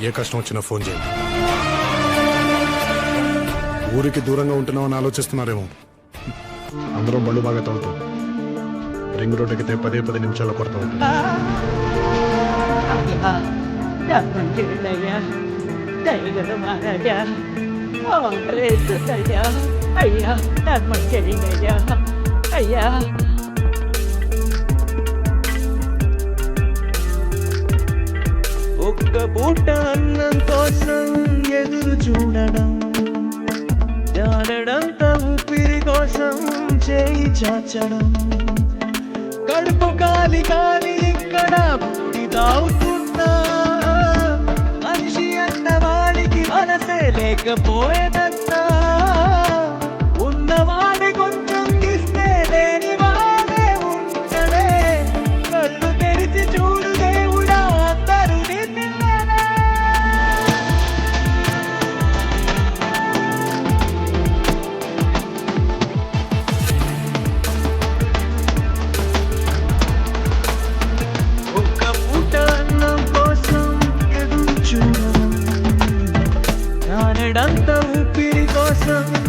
ఏ కష్టం వచ్చినా ఫోన్ చేయండి ఊరికి దూరంగా ఉంటున్నామని ఆలోచిస్తున్నారేమో. అందరూ బళ్ళు బాగా తవ్వుతాం రింగ్ రోడ్ ఎక్కితే పదే పది నిమిషాల్లో కొడతా ఉంటుంది అయ్యా అయ్యా పూట అన్నం కోసం ఎదురు చూడడం జాడడంత ఊపిరి కోసం చేయి చాచడం. కడుపు కాలి కాలి ఇక్కడ పుట్టి తాగుతున్నా మనిషి అన్న వాడికి మనసే లేకపోయేదా నానడంత ఊపిరి కోసం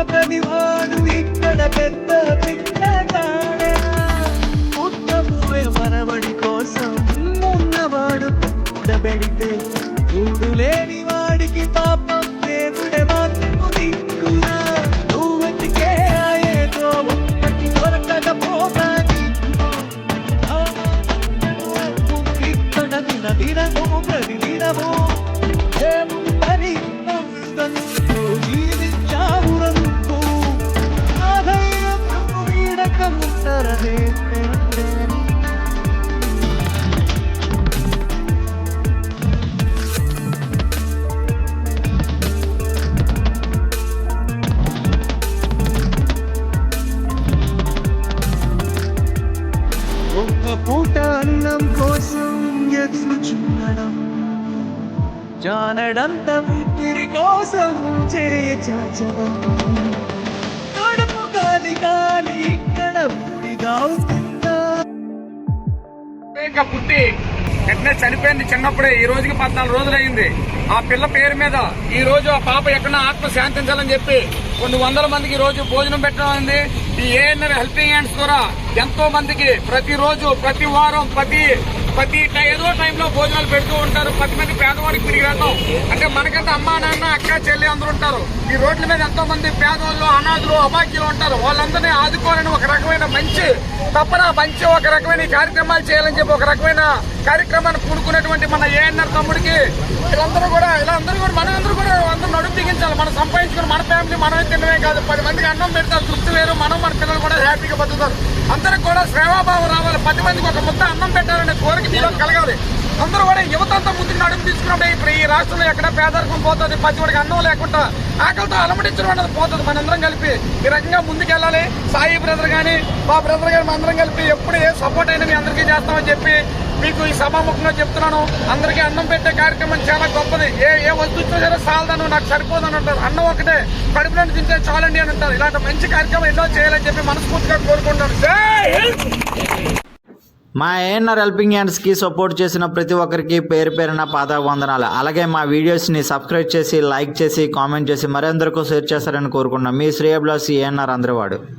పుట్టిన ప్రతివాడు ఇక్కడ పెద్ద పిల్ల కాడే? మనవడి కోసం ఉన్నవాడు కూడబెడితే కూడు లేని వాడికి పాపం దేవుడే మాత్రము దిక్కునా? నువ్వెతికే ఏదో ఒక్కటి దొరకకపోతాని ఇక్కడ దిన దినము ప్రతి దినము ఏముందని నవ్వుతంటూ జీవించావురంటూ ఒక్క పూట అన్నం కోసం జానడంత ఊపిరి కోసం చేయ చాచడం. కడుపు కాలి కాలి ఇక్కడ పుడిగా ఇంకా పుట్టి వెంటనే చనిపోయింది చిన్నప్పుడే ఈ రోజుకి పద్నాలుగు రోజులు అయింది ఆ పిల్ల పేరు మీద ఈ రోజు ఆ పాప ఎక్కడ ఆత్మ శాంతించాలని చెప్పి కొన్ని వందల మందికి ఈ రోజు భోజనం పెట్టడం అయింది ఈ ఏఎన్ఆర్ హెల్పింగ్ హ్యాండ్స్ ద్వారా ఎంతో మందికి ప్రతిరోజు ప్రతి వారం ప్రతి ప్రతి ఏదో టైంలో భోజనాలు పెడుతూ ఉంటారు. పది మంది పేదవాడికి తిరిగి వెళ్తాం. అంటే మనకంటే అమ్మా నాన్న అక్క చెల్లి అందరూ ఉంటారు. ఈ రోడ్ల మీద ఎంతో మంది పేదవాళ్ళు అనాథులు అభాగ్యులు ఉంటారు. వాళ్ళందరినీ ఆదుకోవాలని ఒక రకమైన మంచి తప్పన మంచి ఒక రకమైన కార్యక్రమాలు చేయాలని చెప్పి ఒక రకమైన కార్యక్రమాన్ని పూనుకున్నటువంటి మన ఏఎన్ఆర్ తమ్ముడికి వీళ్ళందరూ కూడా ఇలా అందరూ కూడా మనందరూ కూడా అందరూ మనం సంపాదించుకుని మన ఫ్యామిలీ మనమే తినడమే కాదు పది మందికి అన్నం పెడతారు తృప్తి వేరు మనం మన పిల్లలు కూడా హ్యాపీగా బతుకుతారు. అందరికి కూడా సేవాభావం రావాలి. పది మందికి ఒక ముద్ద అన్నం పెట్టాలనే కోరిక మీలో కలగాలి. అందరూ కూడా యువతంతా ముందుకు నడుము తీసుకున్నప్పుడు ఇప్పుడు ఈ రాష్ట్రంలో ఎక్కడ పేదరికం పోతుంది ప్రతి అన్నం లేకుండా ఆకలితో అలమటించడం అనేది పోతుంది. మనందరం కలిపి ఈ రకంగా ముందుకెళ్ళాలి. సాయి బ్రదర్ కానీ మా బ్రదర్ గారు అందరం కలిపి ఎప్పుడు ఏ సపోర్ట్ అయినా మీ అందరికీ చేస్తామని చెప్పి మీకు ఈ సభాముఖంగా చెప్తున్నాను. అందరికీ అన్నం పెట్టే కార్యక్రమం చాలా గొప్పది. ఏ ఏ వస్తువు ఇచ్చినా సరే చాలదను నాకు సరిపోదని అంటారు. అన్నం ఒకటే కడుపులో తింటే చాలండి అని అంటారు. ఇలాంటి మంచి కార్యక్రమం ఎన్నో చేయాలని చెప్పి మనస్ఫూర్తిగా కోరుకుంటాను. మా ఏఎన్ఆర్ హెల్పింగ్ హ్యాండ్స్కి సపోర్ట్ చేసిన ప్రతి ఒక్కరికి పేరు పేరున పాద వందనాలు అలాగే మా వీడియోస్ని సబ్స్క్రైబ్ చేసి లైక్ చేసి కామెంట్ చేసి మరెందరికీ షేర్ చేస్తారని కోరుకున్నాం మీ శ్రేయబ్లాస్ ఏఎన్ఆర్ అందరివాడు.